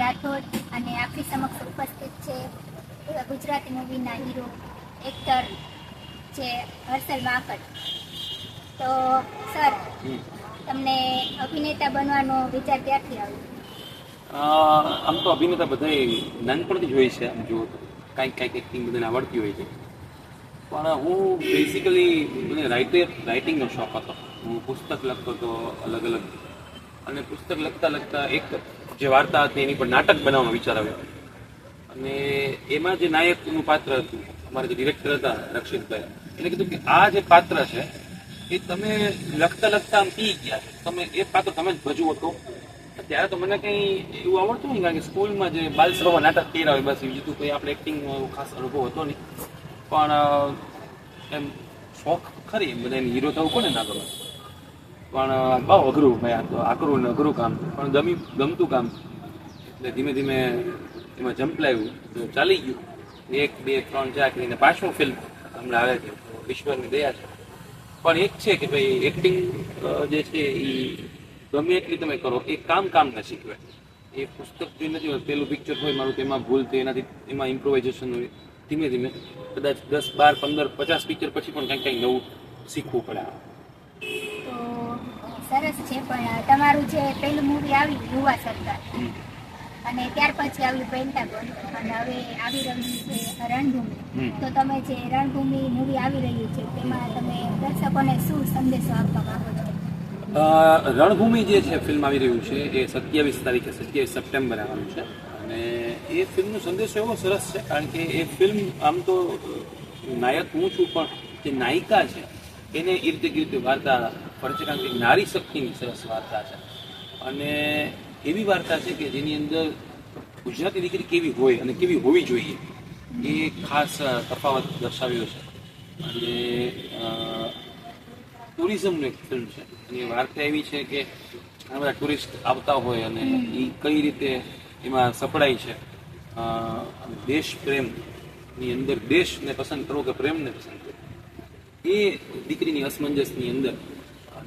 રાઠોડ અને આપણી સમક્ષ ઉપસ્થિત છે ગુજરાતી મૂવીના હીરો એક્ટર છે હર્ષલ માકડ તો સર તમને અભિનેતા બનવાનો વિચાર ક્યાંથી આવ્યો? આમ તો અભિનેતા બધાય નાનપણથી જ હોય છે આમ જુઓ તો. કાંઈક કાંઈક એક્ટિંગ બધાને આવડતી હોય છે. પણ હું બેઝિકલી મને રાઇટર રાઇટિંગનો શોખ હતો. હું પુસ્તક લખતો હતો અલગ અલગ અને પુસ્તક લખતા લખતા એક જે વાર્તા હતી એની પર નાટક બનાવવાનો વિચાર આવ્યો. અને એમાં જે નાયકનું પાત્ર હતું, અમારા જે ડિરેક્ટર હતા રક્ષિતભાઈ એટલે કીધું કે આ જે પાત્ર છે, એ તમે લખતા લખતા આમ પી ગયા તમે એ પાત્ર તમે જ ભજવો તો. ત્યારે તો મને કંઈ એવું આવડતું નહીં, કારણ કે સ્કૂલમાં જે બાલ સભામાં નાટક કર્યા હોય, બસ બીજું તો કોઈ આપણે એક્ટિંગનો ખાસ અનુભવ હતો નહીં. પણ એમ શોખ ખરી બધા એને હીરો થવું કોને ના કરો પણ બહુ અઘરું તો, આકરું અઘરું કામ. પણ ગમી, ગમતું કામ. એટલે ધીમે ધીમે એમાં જંપલાવ્યું તો ચાલી ગયું. એક, બે, ત્રણ, ચાર કરીને પાંચમું ફિલ્મ હમણાં આવે છે ઈશ્વરની દયા છે. પણ એક છે કે ભાઈ એક્ટિંગ જે છે એ ગમે એટલી તમે કરો, એ કામ કામ ન શીખવે. એ પુસ્તક જે નથી હોય પેલું પિક્ચર હોય, મારું તેમાં ભૂલ થઈ, એનાથી એમાં ઇમ્પ્રોવાઇઝેશન હોય. ધીમે ધીમે, કદાચ દસ, બાર, પંદર, પચાસ પિક્ચર પછી પણ કંઈક કંઈક નવું શીખવું પડે. સરસ છે પણ તમારું જે પહેલું મૂવી આવ્યું યુવા સરકાર. અને ત્યાર પછી આવ્યું પેન્ટાગોન અને હવે આવી રહ્યું છે રણભૂમિ. તો તમે જે રણભૂમિ મૂવી આવી રહ્યું છે તેમાં તમે દર્શકોને શું સંદેશો આપવા માંગો છો? રણભૂમિ જે છે ફિલ્મ આવી રહ્યું છે એ સત્યાવીસ તારીખે સત્યાવીસ સપ્ટેમ્બર આવવાનું છે. અને એ ફિલ્મનો સંદેશો એવો સરસ છે કારણ કે એ ફિલ્મ આમ તો નાયક હું છું પણ જે નાયિકા છે એને ઇર્દ ગિર્દ વાર્તા ફરે છે કારણ કે નારી શક્તિની સરસ વાર્તા છે. અને એવી વાર્તા છે કે જેની અંદર ગુજરાતી દીકરી કેવી હોય અને કેવી હોવી જોઈએ એ ખાસ તફાવત દર્શાવ્યો છે. અને ટુરિઝમનું એક ફિલ્મ છે. અને વાર્તા એવી છે કે ઘણા બધા ટુરિસ્ટ આવતા હોય અને એ કઈ રીતે એમાં સપડાય છે. દેશ પ્રેમની અંદર દેશને પસંદ કરવો કે પ્રેમને પસંદ કરવો. એ દીકરીની અસમંજસની અંદર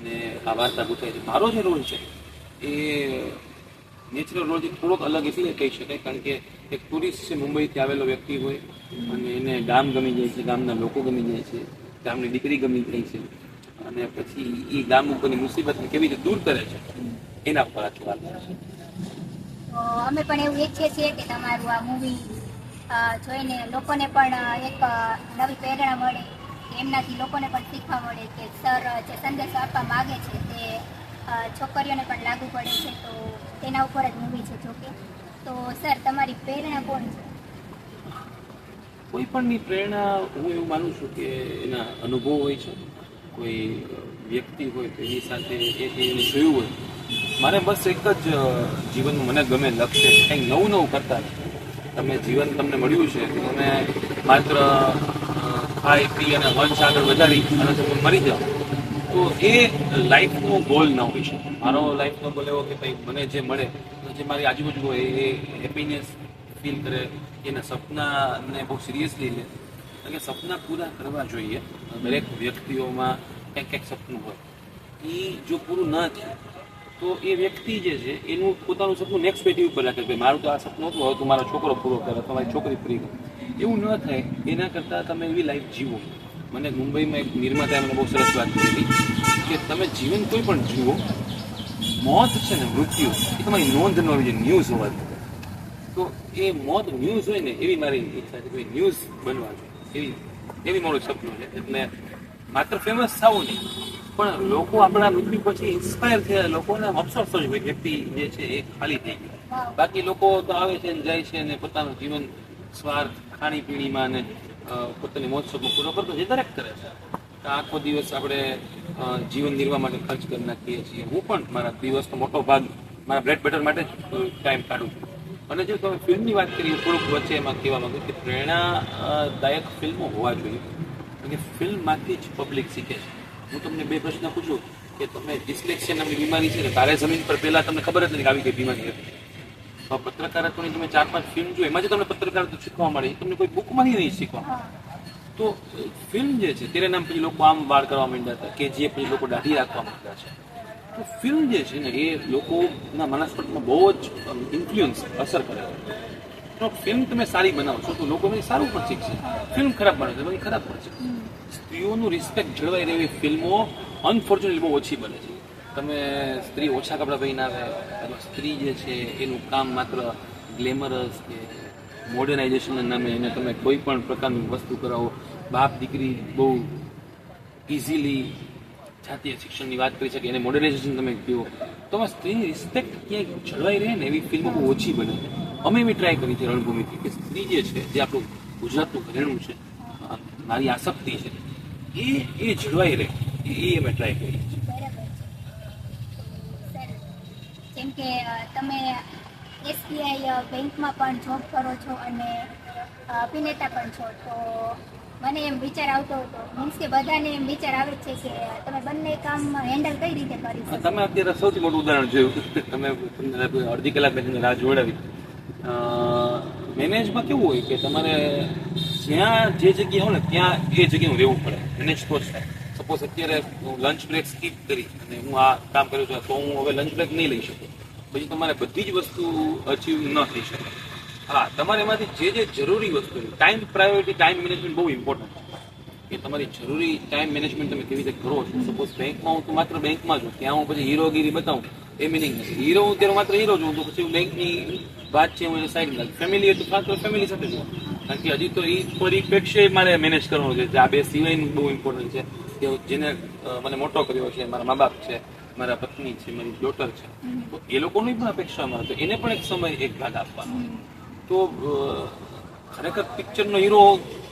અને આ વાર્તા ગૂંથાય છે. મારો જે રોલ છે, એ નેચરલ રોલથી થોડોક અલગ એટલે કહી શકાય, કારણ કે એક ટુરિસ્ટ છે, મુંબઈથી આવેલો વ્યક્તિ હોય અને એને ગામ ગમી જાય છે, ગામના લોકો ગમી જાય છે, ગામની દીકરી ગમી જાય છે અને પછી એ ગામ ઉપરની મુસીબતને કેવી રીતે દૂર કરે છે, એના પર આખી વાત છે. અમે પણ એવું ઈચ્છીએ છીએ કે તમારું આ મૂવી જોઈને લોકોને પણ એક નવી પ્રેરણા મળે. એમનાથી લોકોને પણ શીખવા મળે કે સર, જે સંદેશો આપવા માગે છે તે છોકરીઓને પણ લાગુ પડે છે. તો તેના ઉપર જ મૂવી છે જોકે. તો સર, તમારી પ્રેરણા કોણ છે? કોઈ પણની પ્રેરણા હું એવું માનું છું કે એના અનુભવ હોય છે. કોઈ વ્યક્તિ હોય તો એની સાથે એ એને જોયું હોય. મારે બસ એક જ જીવનનું મને ગમે લક્ષ્ય. કંઈક નવું નવું કરતા. તમે જીવન તમને મળ્યું છે. તમે માત્ર ખાઈ પી અને વંશ આગળ વધારી અને તમે મરી જાઓ. તો એ લાઈફનો ગોલ ન હોય છે મારો લાઈફનો ગોલ એવો કે ભાઈ મને જે મળે, તો જે મારી આજુબાજુ હોય એ હેપીનેસ ફીલ કરે એના સપનાને બહુ સિરિયસલી લે. કે સપના પૂરા કરવા જોઈએ. દરેક વ્યક્તિઓમાં કંઈક કંઈક સપનું હોય. એ જો પૂરું ન થાય, તો એ વ્યક્તિ જે છે, એનું પોતાનું સપનું નેક્સ્ટ પેટી ઉપર રાખે ભાઈ મારું તો આ સપનું હતું, હવે તો મારો છોકરો પૂરો કરે તો મારી છોકરી પૂરી કરે. એવું ન થાય. એના કરતાં તમે એવી લાઈફ જીવો. મને મુંબઈમાં એક નિર્માતા મને બહુ સરસ વાત કરી કે તમે જીવન કોઈ પણ જીવો, મોત છે ને મૃત્યુ, એ તમારી નોંધ ન હોવી ન્યૂઝ હોવા તો એ મોત ન્યૂઝ હોય ને, એવી મારી ઈચ્છા છે કોઈ ન્યૂઝ બનવા એવી એવી મારું સપનું છે. એટલે માત્ર ફેમસ થવું નહીં, પણ લોકો આપણા મૃત્યુ પછી ઇન્સ્પાયર થયા, લોકોને અફસોસ જ હોય વ્યક્તિ જે છે એ ખાલી થઈ ગયો. બાકી લોકો તો આવે છે ને, જાય છે અને પોતાનું જીવન, સ્વાર્થ ખાણીપીણીમાં ને પોતાની મોજશોખમાં પૂરો કરતો જે દરેક કરે છે. આખો દિવસ આપણે જીવન નિર્વાહ માટે ખર્ચ કરી નાખીએ છીએ. હું પણ મારા દિવસનો મોટો ભાગ મારા બ્લેડ બટર માટે જ ટાઈમ કાઢું છું. અને જે તમે ફિલ્મની વાત કરીએ, થોડુંક વચ્ચે એમાં કહેવા માંગુ કે પ્રેરણાદાયક ફિલ્મો હોવા જોઈએ. અને ફિલ્મમાંથી જ પબ્લિક શીખે છે. હું તમને બે પ્રશ્ન પૂછું કે તમે ડિસ્લેક્શન નામની બીમારી છે ને તારે જમીન પર પહેલાં તમને ખબર જ નથી આવી કઈ બીમારી હતી. પત્રકારત્વની તમે ચાર પાંચ ફિલ્મ જો એમાં જે તમને પત્રકારત્વ શીખવા મળે એ તમને કોઈ બુકમાંથી નહીં શીખવા તો ફિલ્મ જે છે તેના નામ પછી લોકો આમ વાળ કરવા માંડ્યા હતા કે જે પછી લોકો દાઢી રાખવા માંડ્યા છે. તો ફિલ્મ જે છે ને એ લોકોના મનસ્પટમાં બહુ જ ઇન્ફ્લુઅન્સ અસર કરે છે. તો ફિલ્મ તમે સારી બનાવશો તો લોકોને સારું પણ શીખશે. ફિલ્મ ખરાબ બને તો પછી ખરાબ પણ શીખશે. સ્ત્રીઓનું રિસ્પેક્ટ જળવાઈ રહેવી ફિલ્મો અનફોર્ચ્યુનેટલી બહુ ઓછી બને છે. તમે સ્ત્રી ઓછા કપડાં પહેરીને આવે સ્ત્રી જે છે, એનું કામ માત્ર ગ્લેમરસ કે મોડર્નાઇઝેશનના નામે એને તમે કોઈ પણ પ્રકારની વસ્તુ કરાવો. બાપ દીકરી બહુ ઇઝીલી જાતીય શિક્ષણની વાત કરી શકે, એને મોડર્નાઇઝેશન તમે કહો. તો આમાં સ્ત્રીની રિસ્પેક્ટ ક્યાંય જળવાઈ રહે ને એવી ફિલ્મો બહુ ઓછી બને અમે એવી ટ્રાય કરી છે રણભૂમિથી કે સ્ત્રી જે છે, જે આપણું ગુજરાતનું ઘરેણું છે મારી આસક્તિ છે, એ એ જળવાઈ રહે. એ અમે ટ્રાય કરી છે સરસ જેમ કે તમે એસબીઆઈ બેંકમાં પણ જોબ કરો છો અને અભિનેતા પણ છો તો મને એમ વિચાર આવતો હતો. મીન્સ કે બધાને એમ વિચાર આવે છે કે તમે બંને કામ હેન્ડલ કઈ રીતે કરી શકો? તમે અત્યારે સૌથી મોટું ઉદાહરણ જોયું. તમે અડધી કલાક પછી રાહ જોડાવી. મેનેજમાં કેવું હોય કે તમારે જ્યાં જે જગ્યા હોય ને ત્યાં એ જગ્યાએ રહેવું પડે. મેનેજ તો જ સપોઝ અત્યારે હું લંચ બ્રેક સ્કીપ કરી અને હું આ કામ કર્યું છું તો હું હવે લંચ બ્રેક નહીં લઈ શકું. પછી તમારે બધી જ વસ્તુ અચીવ ન થઈ શકે. હા તમારે એમાંથી જે જે જરૂરી વસ્તુ ટાઈમ પ્રાયોરિટી ટાઈમ મેનેજમેન્ટ બહુ ઇમ્પોર્ટન્ટ કે તમારી જરૂરી ટાઈમ મેનેજમેન્ટ તમે કેવી રીતે કરો છો? સપોઝ બેંકમાં હું તો માત્ર બેંકમાં છું ત્યાં હું પછી હીરોગીરી બતાવું, એ મિનિંગ નથી. હીરો હું ત્યારે માત્ર હીરો છું તો પછી હું બેંકની વાત છે, હું એને સાઈડ નાખ ફેમિલી હોય તો ખાસ તો ફેમિલી સાથે જોઉં કારણ કે હજી તો એ પરિપ્રેક્ષ્ય મારે મેનેજ કરવાનું છે. આ બે સિવાયનું બહુ ઇમ્પોર્ટન્ટ છે. કે જેને મને મોટો કર્યો છે, મારા મા બાપ છે મારા પત્ની છે, મારી ડોટર છે. તો એ લોકોની પણ અપેક્ષા હતો. એને પણ એક સમય, એક ભાગ આપવાનો તો ખરેખર પિક્ચરનો હીરો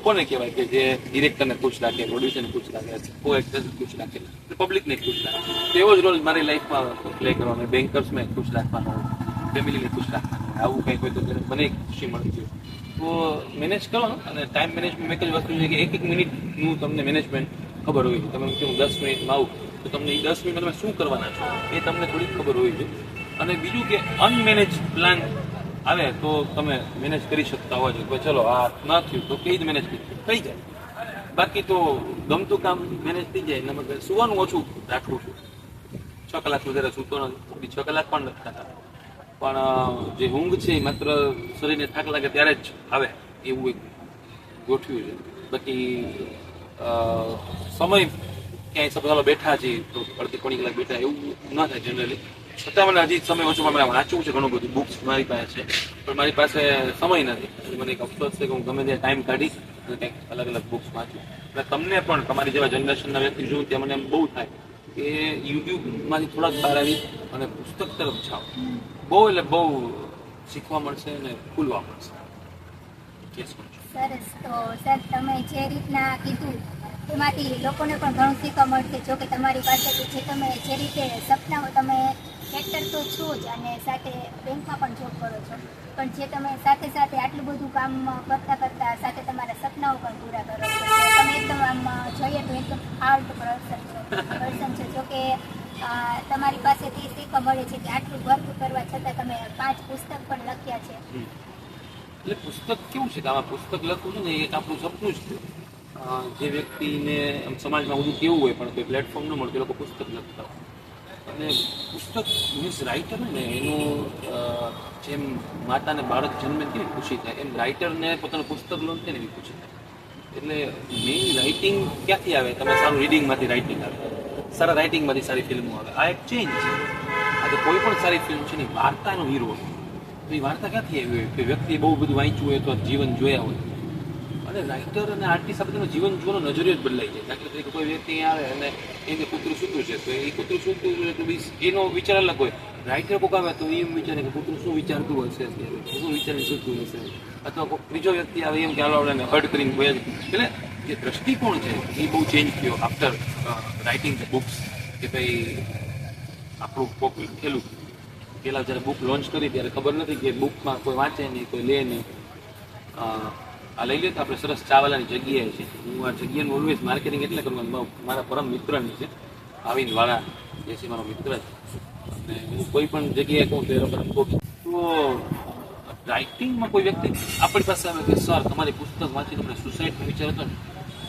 કોને કહેવાય કે જે ડિરેક્ટરને ખુશ રાખે પ્રોડ્યુસરને ખુશ રાખે કો એક્ટરને ખુશ રાખે પબ્લિકને ખુશ રાખે? તેવો જ રોલ મારી લાઈફમાં પ્લે કરવાનો બેન્કર્સને ખુશ રાખવાનો ફેમિલીને ખુશ રાખવાનો આવું કંઈક હોય તો મને ખુશી મળતી હોય. તો મેનેજ કરો અને ટાઈમ મેનેજમેન્ટ એક જ વસ્તુ છે કે એક એક મિનિટનું તમને મેનેજમેન્ટ ખબર હોય તમે કે હું દસ મિનિટમાં આવું, તો તમને એ દસ મિનિટમાં તમે શું કરવાના છો? એ તમને થોડીક ખબર હોય છે અને બીજું કે અનમેનેજ પ્લાન આવે તો તમે મેનેજ કરી શકતા હોય છે ચલો, આ ના થયું તો કઈ જ મેનેજ થઈ જાય. બાકી તો ગમતું કામ મેનેજ થઈ જાય. એના માટે સુવાનું ઓછું રાખવું છું. છ કલાક વધારે સૂતો નથી. છ કલાક પણ નથી થતા. પણ જે ઊંઘ છે એ માત્ર શરીરને થાક લાગે ત્યારે જ આવે. એવું એક ગોઠવ્યું છે. બાકી સમય ક્યાંય સપોઝ ચાલો બેઠા છીએ અડધી પોણી કલાક બેઠા એવું ના થાય જનરલી છતાં મને હજી સમય ઓછો મને વાંચવું છે ઘણું બધું બુક્સ મારી પાસે છે. પણ મારી પાસે સમય નથી. મને એક અફસોસ છે કે હું ગમે ત્યાં ટાઈમ કાઢીશ અને કંઈક અલગ અલગ બુક્સ વાંચું. એટલે તમને પણ, તમારી જેવા જનરેશનના વ્યક્તિ જોઉં ત્યાં મને એમ બહુ થાય કે યુટ્યુબમાંથી થોડાક બહાર આવી અને પુસ્તક તરફ જાઓ. બહુ એટલે બહુ શીખવા મળશે અને ખુલવા મળશે. યસ. સરસ. તો સર, તમે જે રીતના કીધું, એમાંથી લોકોને પણ ઘણું શીખવા મળશે. જો કે તમારી પાસેથી જે તમે જે રીતે સપનાઓ તમે એક્ટર તો છો જ અને સાથે બેંકમાં પણ જોબ કરો છો. પણ જે તમે સાથે સાથે આટલું બધું કામ કરતા કરતા સાથે તમારા સપનાઓ પણ પૂરા કરો છો. તમે એકદમ આમ, જોઈએ તો એકદમ હાર્ડ પર્સન છો પર્સન છે. જો કે તમારી પાસેથી શીખવા મળે છે કે આટલું વર્ક કરવા છતાં તમે પાંચ પુસ્તક પણ લખ્યા છે. એટલે પુસ્તક કેવું છે? કે આમાં પુસ્તક લખવું છે ને એક આપણું સપનું છે. જે વ્યક્તિને આમ સમાજમાં બધું કેવું હોય પણ કોઈ પ્લેટફોર્મ ન મળતું લોકો પુસ્તક લખતા અને પુસ્તક મીન્સ રાઇટર ને, એનું જેમ માતાને બાળક જન્મે કેવી ખુશી થાય, એમ રાઇટરને પોતાનું પુસ્તક લોન થાય ને એવી ખુશી થાય. એટલે મેઇન રાઇટિંગ ક્યાંથી આવે? તમે સારું રીડિંગમાંથી રાઇટિંગ આવે. સારા રાઇટિંગમાંથી સારી ફિલ્મો આવે. આ એક ચેન્જ છે. આ તો કોઈ પણ સારી ફિલ્મ છે ને, વાર્તાનો હીરો તો એ વાર્તા ક્યાંથી આવી હોય? કે વ્યક્તિએ બહુ બધું વાંચ્યું હોય તો જીવન જોયા હોય. અને રાઇટર અને આર્ટિસ્ટ આ બધાનો જીવન જોવાનો નજરિયો જ બદલાઈ જાય. દાખલા તરીકે કોઈ વ્યક્તિ આવે અને એને કૂતરું સૂતું છે, તો એ કૂતરું સૂતું છે તો એનો વિચાર અલગ હોય. રાઇટર કોક આવે તો એમ વિચારે કે કૂતરું શું વિચારતું હશે શું વિચારી સૂતું હશે? અથવા કોઈ ત્રીજો વ્યક્તિ આવે એમ કે આપણે હર્ટ કરીને બોય એટલે જે દ્રષ્ટિકોણ છે, એ બહુ ચેન્જ થયો આફ્ટર રાઇટિંગ ધ બુક્સ કે ભાઈ આપણું કોક લખેલું. પેલા જ્યારે બુક લોન્ચ કરી ત્યારે ખબર નથી કે બુકમાં કોઈ વાંચે નહીં, કોઈ લે નહીં. આ લઈ લે તો આપણે સરસ ચાવાલાની જગ્યાએ છે. હું આ જગ્યાનું ઓલવેઝ માર્કેટિંગ એટલે કરું મારા પરમ મિત્રની છે આવીન વાળા જે છે મારો મિત્ર છે. અને હું કોઈ પણ જગ્યાએ કહું તો એ લોકો તો રાઇટિંગમાં કોઈ વ્યક્તિ, આપણી પાસે આવે કે સર તમારી પુસ્તક વાંચી તમને સુસાઇડનો વિચાર હતો ને,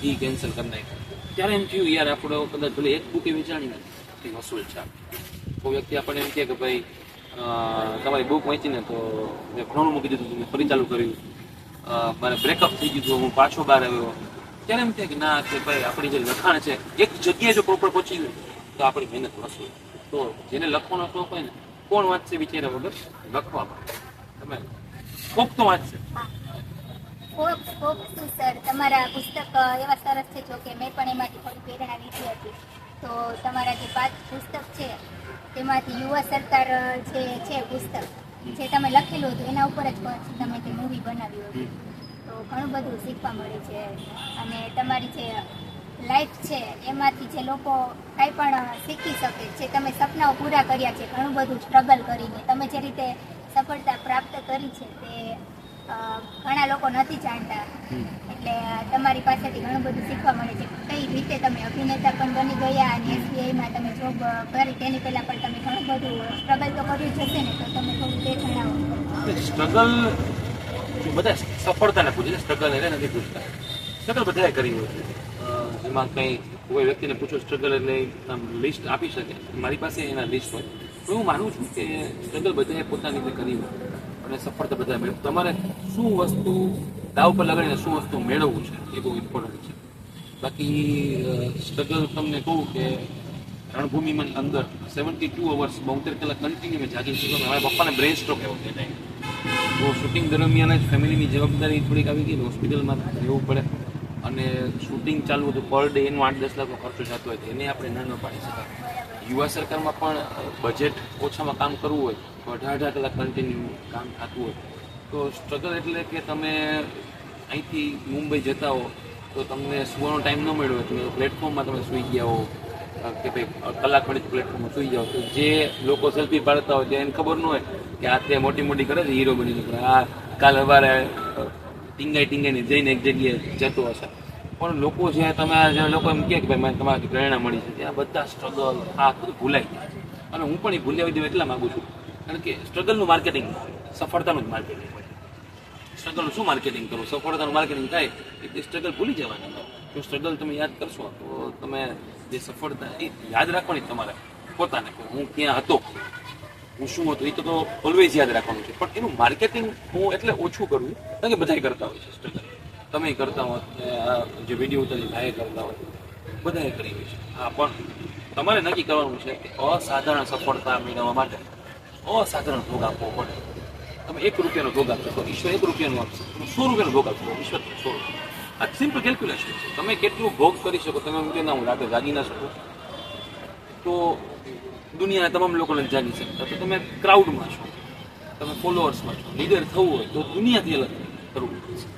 એ કેન્સલ કરી નાખ્યો. ત્યારે એમ થયું, યાર, આપણે કદાચ ભલે એક બુકે વિચારી નથી વસૂલ છે. કોઈ વ્યક્તિ આપણને એમ કહે કે, ભાઈ તમારી બુક વાંચીને તો મેં ઘણું મૂકી દીધું મેં ફરી ચાલુ કર્યું. મારે બ્રેકઅપ થઈ ગયું હું પાછો બહાર આવ્યો. ત્યારે એમ થાય કે ના, કે ભાઈ, આપણી જે લખાણ છે, એક જગ્યાએ જો પ્રોપર પહોંચી ગયું, તો આપણી મહેનત વસૂલ તો જેને લખવાનો શોખ હોય ને, કોણ વાંચશે વિચાર્યા વગર? લખવા તમે કોક તો વાંચશે. સ્કોપ સ્કોપ શું તમારા પુસ્તક એવા સરસ છે, જો કે મેં પણ એમાંથી થોડી પ્રેરણા લીધી હતી. તો તમારા જે પાંચ પુસ્તક છે તેમાંથી યુવા સરકાર જે છે પુસ્તક, જે તમે લખેલું હતું, એના ઉપર જ તમે તે મૂવી બનાવ્યું હતું. તો ઘણું બધું શીખવા મળે છે. અને તમારી જે લાઈફ છે, એમાંથી જે લોકો કાંઈ પણ શીખી શકે, જે તમે સપનાઓ પૂરા કર્યા છે, ઘણું બધું સ્ટ્રગલ કરીને, તમે જે રીતે સફળતા પ્રાપ્ત કરી છે, તે ઘણા લોકો નથી જાણતા. એટલે તમારી પાસેથી ઘણું બધું શીખવા મળે છે. કઈ રીતે તમે અભિનેતા પણ બની ગયા અને એસબીઆઈમાં તમે જોબ કરી તેની પહેલાં પણ તમે ઘણું બધું સ્ટ્રગલ તો કર્યું જ હશે ને તો તમે થોડું તે જણાવો. સ્ટ્રગલ બધા સફળતાને પૂછે સ્ટ્રગલ એટલે નથી પૂછતા. સ્ટ્રગલ બધાએ કરી હોય છે. એમાં કંઈ કોઈ વ્યક્તિને પૂછો સ્ટ્રગલ એટલે લિસ્ટ આપી શકે. મારી પાસે એના લિસ્ટ હોય. હું માનું છું કે સ્ટ્રગલ બધાએ પોતાની રીતે કરી હોય. અને સફળતા બધા મેળવું. તમારે શું વસ્તુ, દાવ પર લગાડીને શું વસ્તુ મેળવવું છે? એ બહુ ઇમ્પોર્ટન્ટ છે. બાકી સ્ટ્રગલ તમને કહું કે રણભૂમિમાં અંદર સેવન્ટી ટુ અવર્સ બોતેર કલાક કન્ટિન્યુ મેં જાગી શકું મારા પપ્પાને બ્રેન સ્ટ્રોક આવ્યો તે તો શૂટિંગ દરમિયાન જ ફેમિલીની જવાબદારી થોડીક આવી ગઈ હોસ્પિટલમાં રહેવું પડે. અને શૂટિંગ ચાલુ હતું પર ડે એનો આઠ દસ લાખનો ખર્ચો જતો હોય તો એને આપણે ના ન પાડી શકાય. યુવા સરકારમાં પણ બજેટ ઓછામાં કામ કરવું હોય તો અઢાર અઢાર કલાક કન્ટિન્યુ કામ થતું હોય. તો સ્ટ્રગલ એટલે કે તમે અહીંથી મુંબઈ જતા હો, તો તમને સુવાનો ટાઈમ ન મળ્યો હોય. તમે પ્લેટફોર્મમાં તમે સૂઈ ગયા હો કે ભાઈ કલાક મળી પ્લેટફોર્મમાં સૂઈ જાઓ તો જે લોકો સેલ્ફી પાડતા હોય તેને ખબર ન હોય કે આ તે મોટી મોટી કરે છે હીરો બની પણ આ કાલ સવારે ટીંગાઈ ટીંગાઈને જઈને એક જગ્યાએ જતો હશે. પણ લોકો છે તમે જે લોકો એમ કહે કે ભાઈ, મને તમારી પ્રેરણા મળી છે. ત્યાં બધા સ્ટ્રગલ આ ભૂલાઈ જાય અને હું પણ એ ભૂલાવી દઉં એટલા માગું છું. કારણ કે સ્ટ્રગલનું માર્કેટિંગ સફળતાનું જ માર્કેટિંગ સ્ટ્રગલનું શું માર્કેટિંગ કરવું? સફળતાનું માર્કેટિંગ થાય એટલે સ્ટ્રગલ ભૂલી જવાની. જો સ્ટ્રગલ તમે યાદ કરશો, તો તમે જે સફળતા એ યાદ રાખવાની તમારે પોતાને હું ક્યાં હતો? હું શું હતું? એ તો ઓલવેઝ યાદ રાખવાનું છે. પણ એનું માર્કેટિંગ હું એટલે ઓછું કરું કારણ કે બધાય કરતા હોય છે સ્ટ્રગલ તમે કરતા હો જે વીડિયો ઉતારી ભાઈ કરતા હોય બધાએ કરી હોય છે. હા, પણ તમારે નક્કી કરવાનું છે કે અસાધારણ સફળતા મેળવવા માટે અસાધારણ ભોગ આપવો પડે. તમે એક રૂપિયાનો ભોગ આપશો તો ઈશ્વર એક રૂપિયાનો આપશે. તમે સો રૂપિયાનો ભોગ આપશો ઈશ્વર સો રૂપિયા. આ સિમ્પલ કેલ્ક્યુલેશન છે તમે કેટલું ભોગ કરી શકો તમે એમ કે ના, હું રાતે જાગી ના શકું. તો દુનિયાના તમામ લોકોને જાગી શકતા તો તમે ક્રાઉડમાં છો. તમે ફોલોઅર્સમાં છો. લીડર થવું હોય તો દુનિયાથી અલગ કરવું પડશે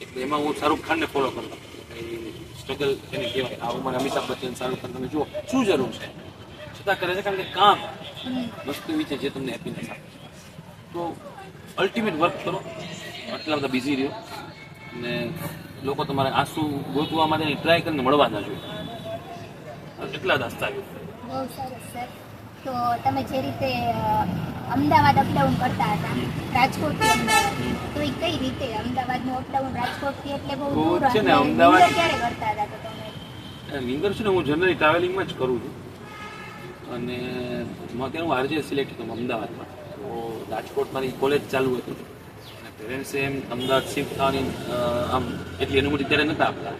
એટલે એમાં હું શાહરૂખ ખાનને ફોલો કરતો. સ્ટ્રગલ એને કહેવાય. આ મને અમિતાભ બચ્ચન, શાહરૂખ ખાન, તમે જુઓ. શું જરૂર છે? છતાં કરે છે કારણ કે કામ. વસ્તુ એવી છે જે તમને હેપીનેસ આપે તો અલ્ટિમેટ વર્ક કરો. આટલા બધા બિઝી રહ્યો. અને લોકો તમારે આંસુ ગોતવા માટેની ટ્રાય કરીને મળવા ના જોઈએ. એટલા જ બહુ સરસ સર તો તમે જે રીતે અમદાવાદ અપડાઉન કરતા હતા રાજકોટથી અમદાવાદ તો એ કઈ રીતે અમદાવાદનું અપડાઉન રાજકોટથી એટલે બહુ છે ને, અમદાવાદ- ક્યારે કરતા હતા તો તમે? નિંદર છે ને હું જનરલી ટ્રાવેલિંગમાં જ કરું છું. અને ત્યાં હું આરજે સિલેક્ટ હતો અમદાવાદમાં. તો રાજકોટ મારી કોલેજ ચાલુ હતી. અને પેરેન્ટ્સે એમ અમદાવાદ શિફ્ટ થવાની આમ એટલી અનુમતિ ત્યારે નહોતા આપતા.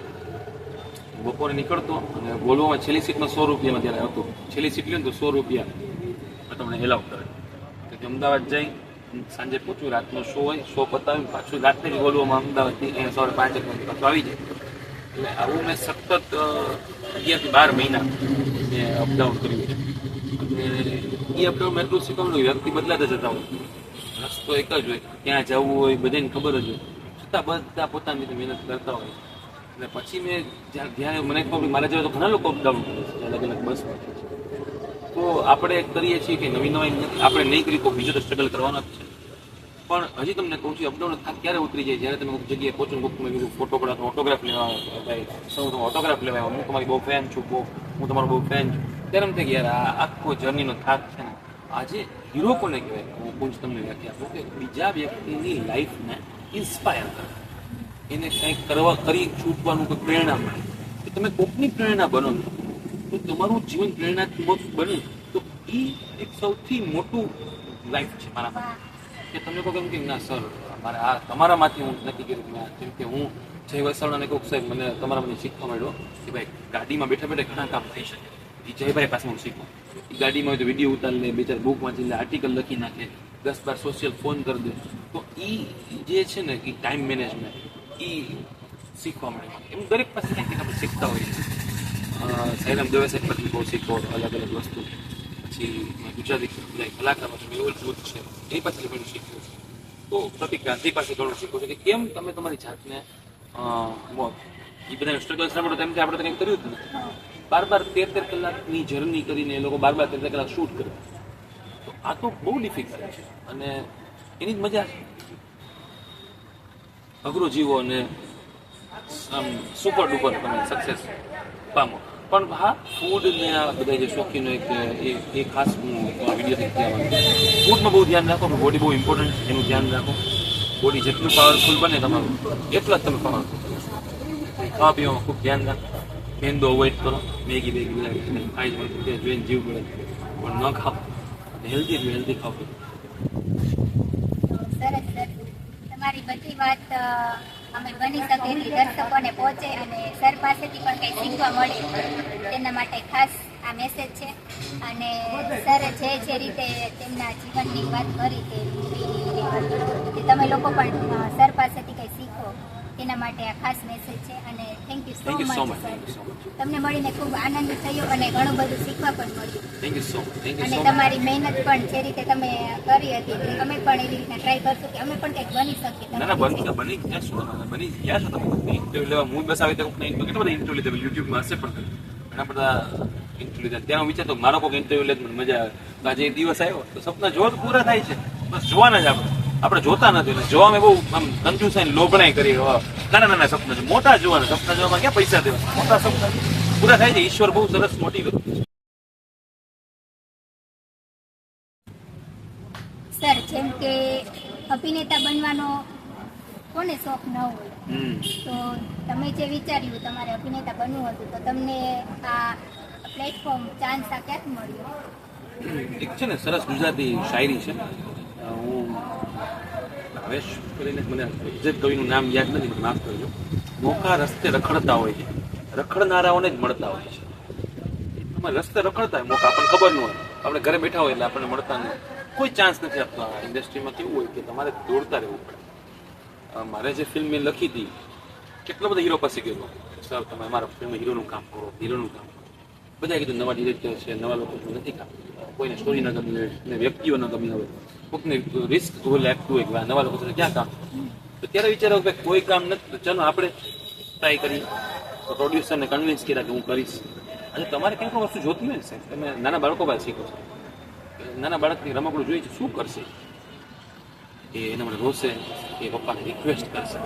બપોરે નીકળતો અને બોલવામાં છેલ્લી સીટમાં સો રૂપિયામાં ત્યારે હતું, છેલ્લી સીટ લ્યો ને તો સો રૂપિયા તમને એલાઉ કરે. તો અમદાવાદ જઈ, સાંજે પહોંચ્યું રાતનો શો હોય શો પતાવી પાછું રાત્રે જ બોલવામાં અમદાવાદથી અહીંયા સવારે પાંચ એક વાગે પાછું આવી જાય. એટલે આવું મેં સતત અગિયારથી બાર મહિના મેં અપડાઉન કર્યું છે. અને એ અપડાઉન મેં એટલું શીખવાનું વ્યક્તિ બદલાતા જતા હોય. રસ્તો એક જ હોય, ક્યાં જવું હોય, બધાને ખબર જ હોય. છતાં બધા પોતાની રીતે મહેનત કરતા હોય. અને પછી મેં જ્યાં જ્યાં મને ખબર મારા જેવા તો ઘણા લોકો અપડાઉન કરે છે અલગ અલગ બસમાં તો આપણે કરીએ છીએ કે નવી નવી આપણે નહીં કરી તો બીજો તો સ્ટ્રગલ કરવાનો જ છે. પણ હજી તમને કહું છું, અપડાઉન થાક ક્યારે ઉતરી જાય? જ્યારે તમે કોઈ જગ્યાએ પહોંચો કોઈક મેં કીધું ફોટો પડાતો ઓટોગ્રાફ લેવા સૌ તમે ઓટોગ્રાફ લેવા. હું તમારી બહુ ફેન છું, બહુ, હું તમારો બહુ ફેન છું. ત્યારે એમ થાય યાર, આ આખો જર્નીનો થાક છે ને. આજે હીરો કોને કહેવાય? હું પૂછ તમને વ્યાખ્યા આપું કે બીજા વ્યક્તિની લાઈફને ઇન્સ્પાયર કરે. એને કંઈક કરવા, કરી છૂટવાનું કોઈ પ્રેરણા મળે. કે તમે કોકની પ્રેરણા બનો તો તમારું જીવન પ્રેરણાત્મક બને. તો એ એક સૌથી મોટું લાઈફ છે મારા માટે. કે તમને કોઈ એમ કે ના સર, મારે આ તમારામાંથી હું નક્કી કર્યું જેમ કે હું જય વસાવડાને કહું સાહેબ મને તમારા મને શીખવા મળ્યો કે ભાઈ ગાડીમાં બેઠા બેઠા ઘણા કામ થઈ શકે. એ જયભાઈ પાસે હું શીખું એ ગાડીમાં તો વીડિયો ઉતારી લે બે ચાર બુક વાંચી લે આર્ટિકલ લખી નાખે, દસ બાર સોશિયલ ફોન કરી દે. તો એ જે છે ને કે ટાઈમ મેનેજમેન્ટ એ શીખવા મળે. એમ દરેક પાસે કંઈક આપણે શીખતા હોઈએ સાઈરામ દવે સાહેબ બહુ શીખો અલગ અલગ વસ્તુ. પછી ગુજરાતી કલાકારમાં છે મેહુલ જૂથ છે એ પાસેથી ઘણું શીખ્યું છે. તો પ્રતિક ગાંધી પાસે ઘણું શીખો છો કે કેમ તમે તમારી જાતને એ બધા સ્ટ્રગલ સાંભળો તેમ આપણે તો કર્યું જ નથી. બાર બાર તેર તેર કલાકની જર્ની કરીને એ લોકો બાર બાર તેર તેર કલાક શૂટ કરે. તો આ તો બહુ ડિફિકલ્ટ છે. અને એની જ મજા છે. અઘરું જીવો અને આમ સુપર ડુપર તમે સક્સેસ પામો. પણ હા ફૂડ ને આ બધા જે શોખીનો એક, એ ખાસ હું વિડીયોથી કહેવા માંગુ ફૂડમાં બહુ ધ્યાન રાખો બોડી બહુ ઇમ્પોર્ટન્ટ એનું ધ્યાન રાખો. બોડી જેટલું પાવરફુલ બને તમારું, એટલા જ તમે પાવરફુલ ખાવા પીવામાં ખૂબ ધ્યાન રાખો. મેંદો અવોઇડ કરો. મેગી, બેગી બધા ખાઈ જ હોય જોઈને જીવ પડે પણ ન ખાઓ. હેલ્ધી હેલ્ધી ખાવ તમારી બધી વાત અમે બની શકે એટલી દર્શકોને પહોંચે અને સર પાસેથી પણ કંઈ શીખવા મળે તેના માટે ખાસ આ મેસેજ છે. અને સરે જે જે રીતે તેમના જીવનની વાત કરી તે તમે લોકો પણ સર પાસેથી કંઈ શીખો. તેના માટે આ ખાસ મેસેજ છે અને થેન્ક યુ સો મચ. તમને મળીને ખૂબ આનંદ થયો અને ઘણું બધું શીખવા પણ મળ્યું. થેન્ક યુ સો મચ અને તમારી મહેનત પણ જે રીતે તમે કરી હતી અમે પણ એવી રીતના ટ્રાય કરશું કે અમે પણ કંઈક બની શકીએ. ના ના બની બની ગયા છો બની ગયા છો તમે ઇન્ટરવ્યુ લેવા. હું બસ આવી તો કેટલા બધા ઇન્ટરવ્યુ લીધા યુટ્યુબમાં હશે પણ ઘણા બધા ઇન્ટરવ્યુ લીધા. ત્યાં હું વિચારતો મારો કોઈક ઇન્ટરવ્યુ લે મને મજા આવે. આજે દિવસ આવ્યો તો સપના જોવા પૂરા થાય છે. બસ જોવાના જ આપણે. આપણે જોતા નથી એટલે જોવામાં બહુ આમ કંજૂસ અને લોભણાઈ કરી નાના નાના સપના છે. મોટા જોવાના સપના જોવામાં ક્યાં પૈસા દેવા? મોટા સપના. પૂરા થાય છે. ઈશ્વર બહુ સરસ મોટી સર જેમ કે અભિનેતા બનવાનો કોને શોખ ન હોય તો તમે જે વિચાર્યું તમારે અભિનેતા બનવું હતું તો તમને આ પ્લેટફોર્મ ચાન્સ આ ક્યાંથી મળ્યો? એક છે ને સરસ ગુજરાતી શાયરી છે. હું હવેશ કરીને મને જે કવિનું નામ યાદ નથી માફ કરજો મોકા રસ્તે રખડતા હોય છે રખડનારાઓને જ મળતા હોય છે તમારે રસ્તે રખડતા હોય મોકા આપણને ખબર ન હોય આપણે ઘરે બેઠા હોય એટલે આપણને મળતા નહીં કોઈ ચાન્સ નથી આપતો આ ઇન્ડસ્ટ્રીમાં કેવું હોય કે તમારે દોડતા રહેવું પડે. મારે જે ફિલ્મ મેં લખી હતી, કેટલો બધા હીરો પાસે ગયો સર તમે અમારા ફિલ્મ હીરોનું કામ કરો હીરોનું કામ બધાએ કીધું નવા ડિરેક્ટર છે, નવા લોકો નથી કામ કોઈને સ્ટોરી ન ગમી હોય ને વ્યક્તિઓ ન ગમી હોય. કોઈકને રિસ્ક લાગતું હોય નવા લોકો સાથે ક્યાં કામ તો ત્યારે વિચારો કે કોઈ કામ નથી, તો ચાલો આપણે ટ્રાય કરીએ. તો પ્રોડ્યુસરને કન્વિન્સ કર્યા કે હું કરીશ. અને તમારે કંઈ પણ વસ્તુ જોતી હોય ને તમે નાના બાળકો પાસે શીખો છો. નાના બાળકની રમકડું જોઈ છે, શું કરશે? એ એને માટે રોશે, એ પપ્પાને રિક્વેસ્ટ કરશે.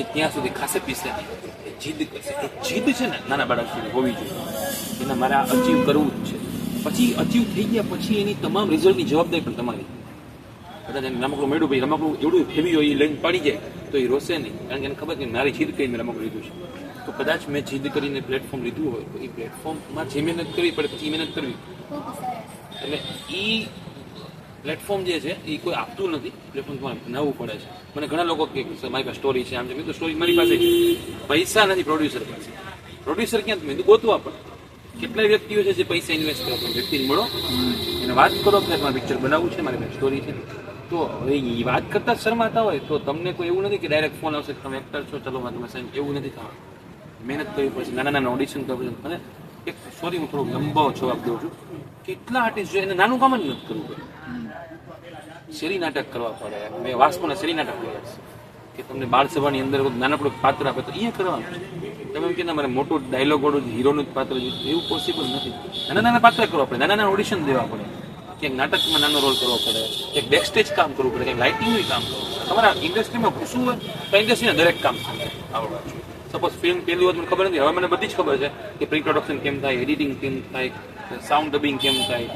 એ ત્યાં સુધી ખાસે પીસે. નહીં એ જીદ કરશે એ જીદ છે ને નાના બાળક સુધી હોવી જોઈએ. એને મારે આ અચીવ કરવું જ છે. પછી અચીવ થઈ ગયા પછી એની તમામ રિઝલ્ટની જવાબદારી પણ તમારી. કદાચ એને રમકડું મેળવું ભાઈ રમકડું એવડું ફેવી હોય એ લઈને પડી જાય તો એ રોશે નહીં. કારણ કે એને ખબર કે મારી જીદ કરીને રમકડું લીધું છે. તો કદાચ મેં જીદ કરીને પ્લેટફોર્મ લીધું હોય તો એ પ્લેટફોર્મમાં જે મહેનત કરવી પડે પછી મહેનત કરવી. એટલે એ પ્લેટફોર્મ જે છે એ કોઈ આપતું નથી. પ્લેટફોર્મ બનાવવું પડે છે. મને ઘણા લોકો કે મારી પાસે સ્ટોરી છે. આમ છે તો સ્ટોરી મારી પાસે છે. પૈસા નથી પ્રોડ્યુસર પાસે. પ્રોડ્યુસર ક્યાં મેં ગોતવા પડે કેટલાય વ્યક્તિઓ છે જે પૈસા ઇન્વેસ્ટ કરો તમે વ્યક્તિને મળો. એને વાત કરો કે મારે પિક્ચર બનાવવું છે, મારી પાસે સ્ટોરી છે. તો હવે એ વાત કરતા જ શરમાતા હોય. તો તમને કોઈ એવું નથી કે ડાયરેક્ટ ફોન આવશે તમે એક્ટર છો, ચલો માં તમે સાઈન એવું નથી થવાનું. મહેનત કરવી પડશે નાના નાના ઓડિશન કરવું પડશે. અને એક સોરી હું થોડો લંબો જવાબ દઉં છું. કેટલા આર્ટિસ્ટ છે એને નાનું કામ જ નથી કરવું પડે. શેરી નાટક કરવા પડે. મેં વાસ્કોને શેરી નાટક કર્યા છે. કે તમને બાળ સભાની અંદર નાનકડું પાત્ર આપે તો એ કરવાનું છે. તમે એમ કે મારે મોટું ડાયલોગ વાળું હીરોનું જ પાત્ર જોઈએ. એવું પોસિબલ નથી. નાના નાના પાત્ર કરવા પડે. નાના નાના ઓડિશન દેવા પડે. ક્યાંક નાટકમાં નાનો રોલ કરવો પડે. ક્યાંક બેક સ્ટેજ કામ કરવું પડે. ક્યાંક લાઇટિંગનું કામ કરવું પડે. તમારા ઇન્ડસ્ટ્રીમાં ઘૂસવું હોય, તો ઇન્ડસ્ટ્રીના દરેક કામ આવડવા જોઈએ. સપોઝ ફિલ્મ પહેલી વાત મને ખબર નથી, હવે મને બધી જ ખબર છે કે પ્રી પ્રોડક્શન કેમ થાય એડિટિંગ કેમ થાય સાઉન્ડ ડબિંગ કેમ થાય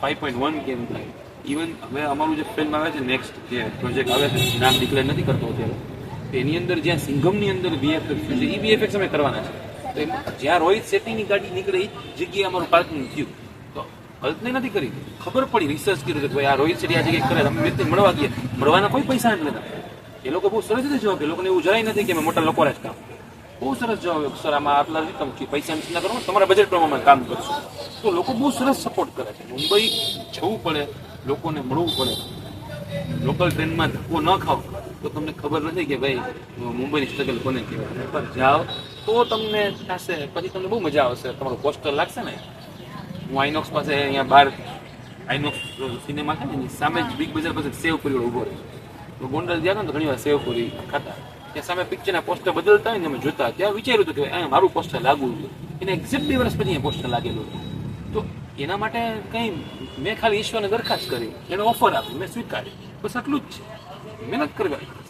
ફાઈવ પોઈન્ટ વન કેમ થાય. ઇવન હવે અમારું જે ફિલ્મ આવે છે નેક્સ્ટ જે પ્રોજેક્ટ આવે છે નામ ડિક્લેર નથી કરતો અત્યારે એની અંદર જ્યાં સિંઘમની અંદર વીએફએક્સ છે એ વીએફએક્સ અમે કરવાના છે. તો એમાં જ્યાં રોહિત શેટ્ટીની ગાડી નીકળે એ જગ્યાએ અમારું પાર્કિંગ થયું. તો કલ્પના નથી કરી. ખબર પડી રિસર્ચ કર્યું કે ભાઈ આ રોહિત શેટ્ટી આ જગ્યાએ કરે અમે વ્યક્તિ મળવા ગયા મળવાના કોઈ પૈસા નથી લેતા. એ લોકો બહુ સરસ રીતે જવાબ. એ લોકોને એવું જરાય નથી કે અમે મોટા લોકો જ કામ. બહુ સરસ જવાબ આપ્યો, સર આમાં આટલા તમે પૈસા ચિંતા કરો તમારા બજેટ પ્રમાણે કામ કરશું. તો લોકો બહુ સરસ સપોર્ટ કરે છે. મુંબઈ જવું પડે. લોકોને મળવું પડે. લોકલ ટ્રેનમાં ધક્કો ન ખાવ તો તમને ખબર નથી કે ભાઈ મુંબઈની સ્ટ્રગલ કોને કહેવાય. જાઓ તો તમને થશે. પછી તમને બહુ મજા આવશે. તમારું પોસ્ટર લાગશે ને. હું આઈનોક્સ પાસે અહીંયા બહાર આઈનોક્સ સિનેમા છે ને એની સામે જ બિગ બજાર પાસે સેવ પૂરી ઊભો રહે. તો ગોંડલ ગયા ને તો ઘણી વાર સેવ પૂરી ખાતા. ત્યાં સામે પિક્ચરના પોસ્ટર બદલતા હોય ને અમે જોતા. ત્યાં વિચાર્યું હતું કે અહીંયા મારું પોસ્ટર લાગવું હતું એને એક્ઝેક્ટલી વર્ષ પછી અહીંયા પોસ્ટર લાગેલું હતું. તો એના માટે કંઈ મેં ખાલી ઈશ્વરને દરખાસ્ત કરી, એને ઓફર આપી, મેં સ્વીકારી. બસ આટલું જ છે. મહેનત કરવાની.